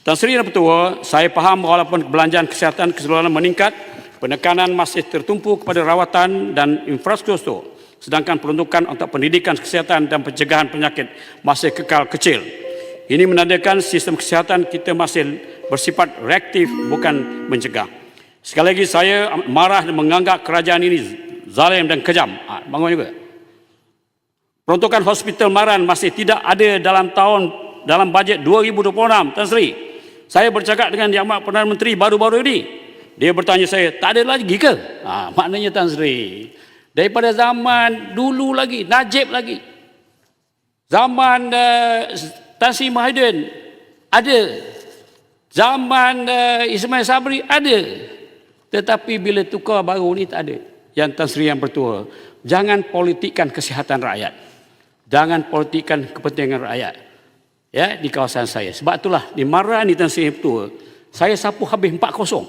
Tan Sri dan Pertua, saya faham walaupun belanjaan kesihatan keseluruhan meningkat, penekanan masih tertumpu kepada rawatan dan infrastruktur, sedangkan peruntukan untuk pendidikan kesihatan dan pencegahan penyakit masih kekal kecil. Ini menandakan sistem kesihatan kita masih bersifat reaktif bukan mencegah. Sekali lagi saya marah dan menganggap kerajaan ini zalim dan kejam. Ha, bangun juga. Peruntukan hospital Maran masih tidak ada dalam tahun dalam bajet 2026 Tan Sri. Saya bercakap dengan Yang Amat Perdana Menteri baru-baru ini. Dia bertanya saya, tak ada lagi ke? Ha, maknanya Tan Sri. Daripada zaman dulu lagi, Najib lagi. Zaman uh, Tan Sri Mahidin ada. Zaman uh, Ismail Sabri ada. Tetapi bila tukar baru ni tak ada. Yang Tan Sri yang bertua. Jangan politikkan kesihatan rakyat. Jangan politikkan kepentingan rakyat. Ya, di kawasan saya. Sebab itulah di Mara ni Tan Sri bertua. Saya sapu habis 4-0.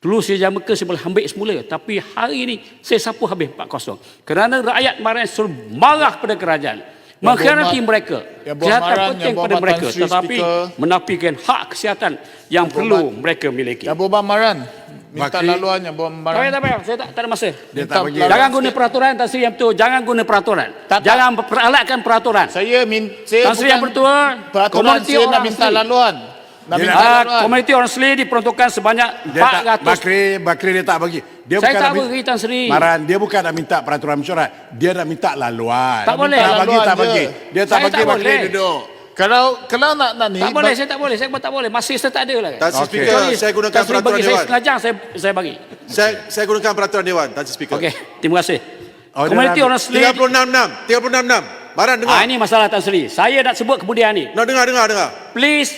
Dulu saya jam ke saya boleh ambil semula. Tapi hari ini saya sapu habis 4-0. Kerana rakyat Mara selalu marah pada kerajaan. Mengkhianati berhormat- mereka. Kesihatan berhormat- penting pada berhormat mereka. Tetapi Speaker. menafikan hak kesihatan yang perlu mereka miliki. Yang Boban Maran. Minta Bakri. laluan yang Boban Tak Maran. payah, tak payah. Saya tak, tak ada masa. Dia Minta tak bagi. Jangan sikit. guna peraturan Tan Sri yang betul. Jangan guna peraturan. Tak, tak. Jangan peralatkan peraturan. Saya min saya Tan Sri yang bertua, peraturan komuniti saya nak minta Sri. laluan. Nak Dia minta Ah, laluan. komuniti orang Sri diperuntukkan sebanyak Dia tak, 400. Bakri, Bakri dia tak bagi. Dia Saya bukan tak nak beri Tan Sri. Maran, dia bukan nak minta peraturan mesyuarat. Dia nak minta laluan. Tak boleh. Tak bagi, tak bagi. Dia tak Saya bagi tak Bakri boleh. duduk. Kalau kalau nak nak ni Tak boleh, saya tak boleh. Saya tak boleh. Masih saya tak ada lah. Tan Sri. Speaker, Kecuali saya gunakan Tan Sri peraturan bagi saya Dewan. sengaja saya saya bagi. Saya saya gunakan peraturan Dewan, Tan Sri Speaker. Okey, terima kasih. Oh, Komuniti orang Sri. 366, 366. Baran dengar. Ah ini masalah Tan Sri. Saya nak sebut kemudian ni. Nak dengar, dengar, dengar. Please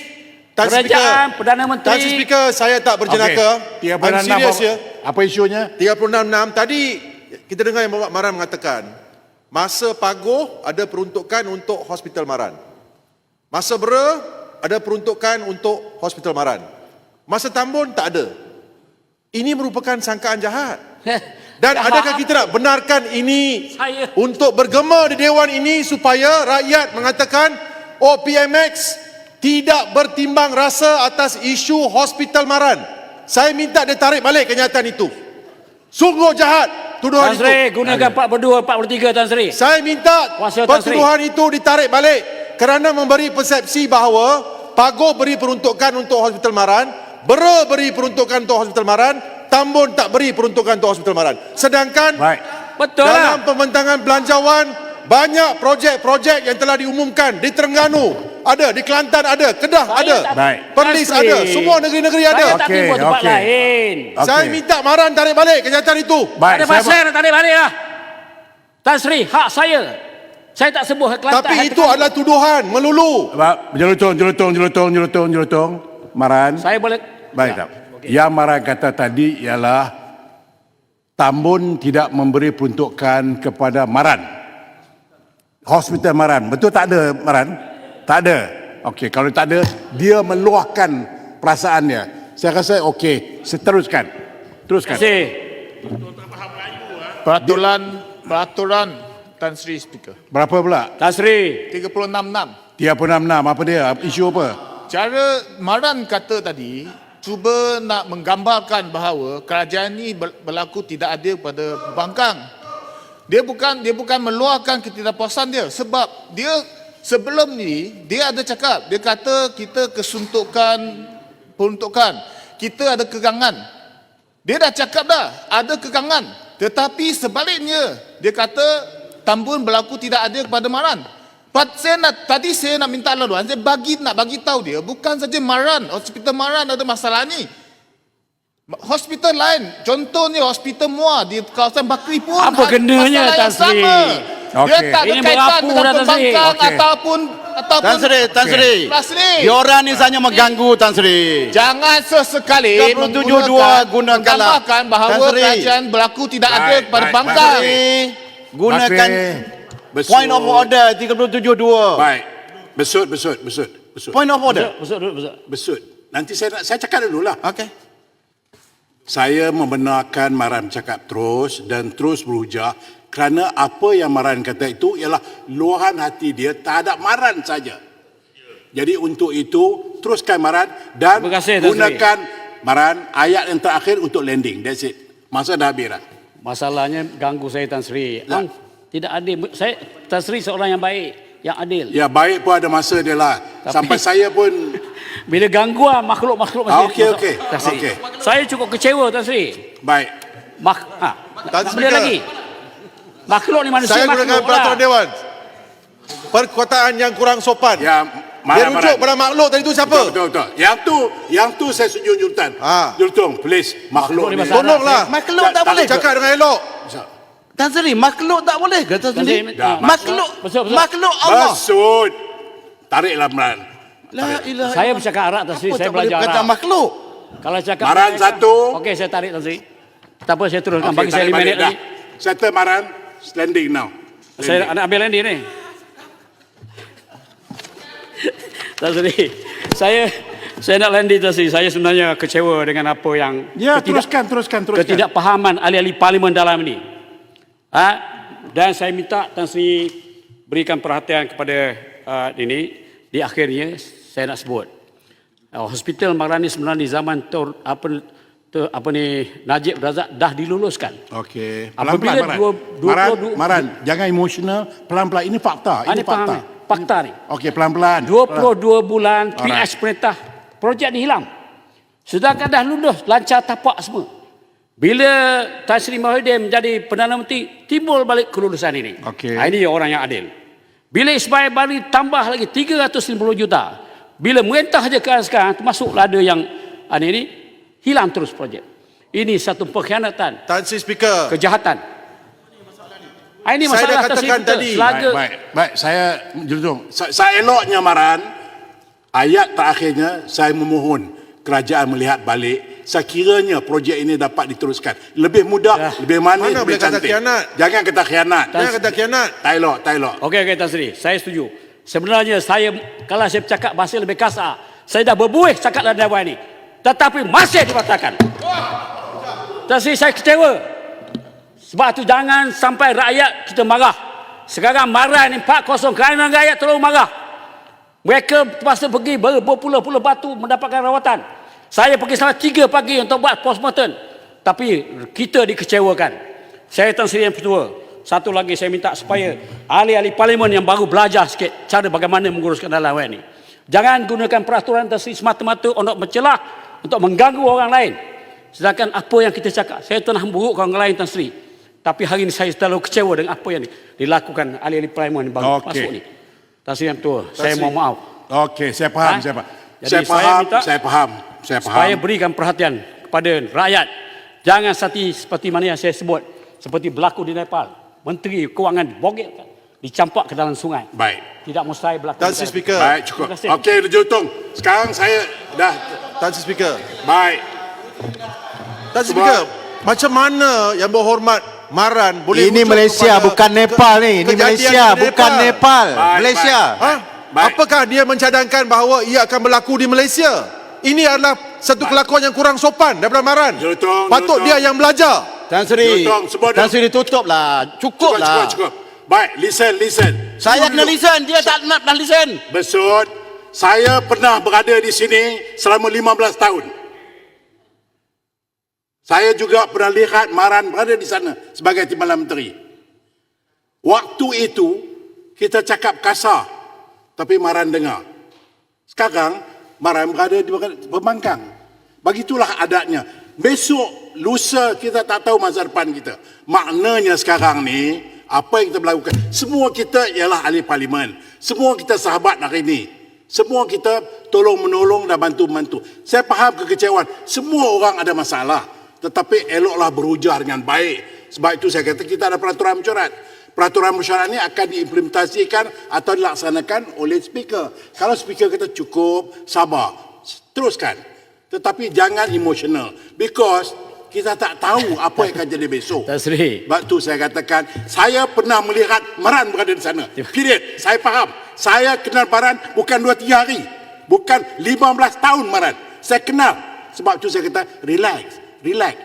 Tan Sri Kerajaan Speaker. Perdana Tan Sri Menteri Speaker, saya tak berjenaka. Okey. I'm 366 serious apa, ya. apa isunya? 366 tadi kita dengar yang Bapak Maran mengatakan masa pagoh ada peruntukan untuk Hospital Maran. Masa bera ada peruntukan untuk Hospital Maran. Masa Tambun tak ada. Ini merupakan sangkaan jahat. Dan adakah kita nak benarkan ini Saya- untuk bergema di Dewan ini supaya rakyat mengatakan oh PMX tidak bertimbang rasa atas isu Hospital Maran. Saya minta dia tarik balik kenyataan itu. Sungguh jahat tuduhan Tan Sri itu. gunakan 42 43 Tan Sri. Saya minta Kuasa Tan Sri. pertuduhan itu ditarik balik kerana memberi persepsi bahawa Pagoh beri peruntukan untuk Hospital Maran, Bera beri peruntukan untuk Hospital Maran, Tambun tak beri peruntukan untuk Hospital Maran. Sedangkan Baik. Betul dalam lah. pembentangan belanjawan banyak projek-projek yang telah diumumkan di Terengganu ada, di Kelantan ada, Kedah Saya ada, tak- Baik. Perlis Tan Sri. ada, semua negeri-negeri ada. Saya tak Okey, timbul tempat okey. lain. Okey. Saya minta Maran tarik balik kenyataan itu. Baik, Ada saya, pasal nak tarik balik lah. Tan Sri, hak saya. Saya tak sebut Kelantan. Tapi itu adalah tuduhan melulu. Jelutong, jelutong, jelutong, jelutong, jelutong. Maran. Saya boleh Baik tak? Yang Maran kata tadi ialah Tambun tidak memberi peruntukan kepada Maran. Hospital Maran. Betul tak ada Maran? Tak ada. Okey, kalau tak ada, dia meluahkan perasaannya. Saya rasa okey, seteruskan. Teruskan. Terima kasih. peraturan peraturan Tan Sri Speaker. Berapa pula? Tan Sri. 366. 366 apa dia? Isu apa? Cara Maran kata tadi cuba nak menggambarkan bahawa kerajaan ini ber- berlaku tidak adil pada pembangkang. Dia bukan dia bukan meluahkan ketidakpuasan dia sebab dia sebelum ni dia ada cakap dia kata kita kesuntukan peruntukan kita ada kegangan. Dia dah cakap dah ada kegangan. Tetapi sebaliknya dia kata Tambun berlaku tidak adil kepada Maran. But saya nak, tadi saya nak minta laluan, saya bagi nak bagi tahu dia bukan saja Maran, hospital Maran ada masalah ni. Hospital lain, contohnya hospital Muar di kawasan Bakri pun Apa kenanya, masalah Tan yang Sri? sama. Dia Okey. tak Ini dengan dah, Tan Sri. pembangkang Okey. ataupun ataupun Tan Sri, Tan Sri. Tan Sri. Diorang ni hanya mengganggu Tan Sri. Jangan sesekali 372 gunakanlah. menggambarkan bahawa Tan Sri. kerajaan berlaku tidak adil kepada bangkang. Tan Sri, gunakan Besut. point of order 372. Baik. Besut, besut, besut. Besut. Point of order. Besok dulu, besok. Besut. Nanti saya nak, saya cakap dulu lah. Okey. Saya membenarkan Maran cakap terus dan terus berujar kerana apa yang Maran kata itu ialah luahan hati dia terhadap Maran saja. Jadi untuk itu teruskan Maran dan kasih, Sri. gunakan Maran ayat yang terakhir untuk landing. That's it. Masa dah habis dah. Masalahnya ganggu saya Tan Sri. Ang, tidak adil. Saya Tan Sri seorang yang baik, yang adil. Ya baik pun ada masa dia lah. Tapi- Sampai saya pun Bila ganggu ah, makhluk-makhluk Ah, masih okey, masuk. okey. Sri. Okey. Saya cukup kecewa Tan Sri. baik. Mak, ha, Tan tak Sri boleh lagi. Makhluk ni manusia Saya gunakan makhluk peraturan lah. dewan. Perkataan yang kurang sopan. Ya Dia Maran, rujuk Maran. pada makhluk tadi tu siapa? Betul, betul, betul. Yang tu, yang tu saya setuju Jultan. Ah. Jultung, please. Makhluk Makhluk ni masalah. Tolonglah. Makhluk Tak- tak tak boleh ke? Cakap dengan elok. Tan Sri, makhluk tak boleh ke Tan Tan Sri? Makhluk, makhluk Allah. Maksud. Tariklah Maran. La ilaha Saya bercakap Arab Tan Sri, Apa saya tak boleh belajar Arab. makhluk? Kalau cakap Maran mereka- satu. Okey, saya tarik Tan Sri. Tak apa, saya teruskan. Okey, Bagi saya tarik 5 balik minit dah. lagi. Settle Maran. Standing now. Saya nak ambil Andy ni. Sedih. Saya saya nak Landy tadi. Saya sebenarnya kecewa dengan apa yang Ya, ketidak- teruskan, teruskan, teruskan. ketidakpahaman ahli-ahli parlimen dalam ini. Ha? Dan saya minta Tan Sri berikan perhatian kepada uh, ini. Di akhirnya saya nak sebut. Uh, Hospital Marani sebenarnya di zaman Tor, apa, tu, apa ni Najib Razak dah diluluskan. Okey. Pelan-pelan Maran. dua- dua Maran, puluh dua- Maran, jangan emosional. Pelan-pelan. Ini fakta. Ini ni faham fakta. ni? Fakta ni. Okey, pelan-pelan. 22 bulan Alright. PH perintah projek dihilang. Sedangkan dah lulus lancar tapak semua. Bila Tan Sri Mahathir menjadi Perdana Menteri timbul balik kelulusan ini. Okey. Ha, ini orang yang adil. Bila Ismail Bali tambah lagi 350 juta. Bila merintah je ke sekarang termasuk ada yang ini, ini hilang terus projek. Ini satu pengkhianatan, Tan Sri Speaker. kejahatan. Ha, ini Saya masalah Sri katakan kita. tadi. Selaga Baik, baik, baik. Saya Jultung. Saya, saya eloknya Maran. Ayat terakhirnya saya memohon kerajaan melihat balik sekiranya projek ini dapat diteruskan. Lebih mudah, Ya. lebih manis, Mana lebih boleh kata cantik. khianat? Jangan kata khianat. Jangan kata khianat. Tak elok, tak elok. Okey, okey Tan Sri. Saya setuju. Sebenarnya saya, kalau saya bercakap bahasa lebih kasar, saya dah berbuih cakap dalam dewan ini. Tetapi masih dibatalkan. Sri, saya kecewa. Sebab tu jangan sampai rakyat kita marah. Sekarang marah ni 4-0 kerana rakyat terlalu marah. Mereka terpaksa pergi ber- berpuluh-puluh batu mendapatkan rawatan. Saya pergi sampai 3 pagi untuk buat postmortem. Tapi kita dikecewakan. Saya Tan Sri yang pertua. Satu lagi saya minta supaya ahli-ahli parlimen yang baru belajar sikit cara bagaimana menguruskan dalam ini. Jangan gunakan peraturan Sri semata-mata untuk mencelah, untuk mengganggu orang lain. Sedangkan apa yang kita cakap, saya pernah memburukkan orang lain Tan Sri. Tapi hari ini saya terlalu kecewa dengan apa yang dilakukan ahli-ahli parlimen yang baru Okey. masuk ni. Tan Sri yang pertua, saya Sri. mohon maaf. Okey, saya faham, Ha? saya faham. Jadi saya saya faham, minta saya faham. Saya faham. supaya berikan perhatian kepada rakyat. Jangan seperti seperti mana yang saya sebut, seperti berlaku di Nepal. Menteri Kewangan bogek dicampak ke dalam sungai. Baik. Tidak mustahil berlaku. Tan di Sri Speaker. Baik, cukup. Okey, Jultung. Sekarang saya dah Tan Sri Speaker. baik. Tan Sri Speaker. Macam mana yang berhormat Maran boleh Ini Malaysia bukan ke- Nepal ni. Ini Malaysia di bukan Nepal. Baik, Malaysia. baik. Ha? Baik. Apakah dia mencadangkan bahawa ia akan berlaku di Malaysia? Ini adalah satu kelakuan yang kurang sopan daripada Maran. Jultung, Patut Jultung. dia yang belajar. Tan Sri. Jultung, semua Tan dah- Sri tutup lah. Cukup Cukup, lah. cukup, cukup. Baik, listen, listen. Saya kena listen. Dia tak nak nak listen. Besut, saya pernah berada di sini selama 15 tahun. Saya juga pernah lihat Maran berada di sana sebagai Timbalan Menteri. Waktu itu, kita cakap kasar, tapi Maran dengar. Sekarang, Maran berada di pembangkang. Begitulah adatnya. Besok, lusa kita tak tahu masa depan kita. Maknanya sekarang ni, apa yang kita melakukan, semua kita ialah ahli parlimen. Semua kita sahabat hari ini. Semua kita tolong menolong dan bantu-bantu. Saya faham kekecewaan. Semua orang ada masalah. Tetapi eloklah berujar dengan baik. Sebab itu saya kata kita ada peraturan mesyuarat. Peraturan mesyuarat ini akan diimplementasikan atau dilaksanakan oleh speaker. Kalau speaker kata cukup, sabar. Teruskan. Tetapi jangan emosional. Because kita tak tahu apa yang akan jadi besok. Tan Sri. Sebab tu saya katakan, saya pernah melihat Maran berada di sana. Period. Saya faham. Saya kenal Maran bukan 2-3 hari. Bukan 15 tahun Maran. Saya kenal. Sebab tu saya kata, relax. Relax.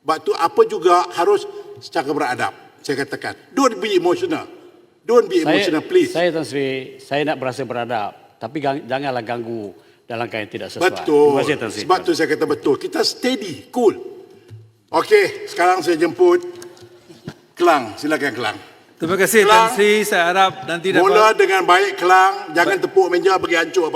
Sebab tu apa juga harus secara beradab. Saya katakan, don't be emotional. Don't be emotional, please. Saya Tan Sri, saya nak berasa beradab. Tapi gang, janganlah ganggu dalam yang tidak sesuai. Betul. Terima kasih Tan Sri. Sebab tu saya kata betul. Kita steady, cool. Okey, sekarang saya jemput Kelang. Silakan Kelang. Terima kasih Kelang. Tan Sri. Saya harap nanti dapat Mula dengan baik Kelang. Jangan tepuk meja bagi hancur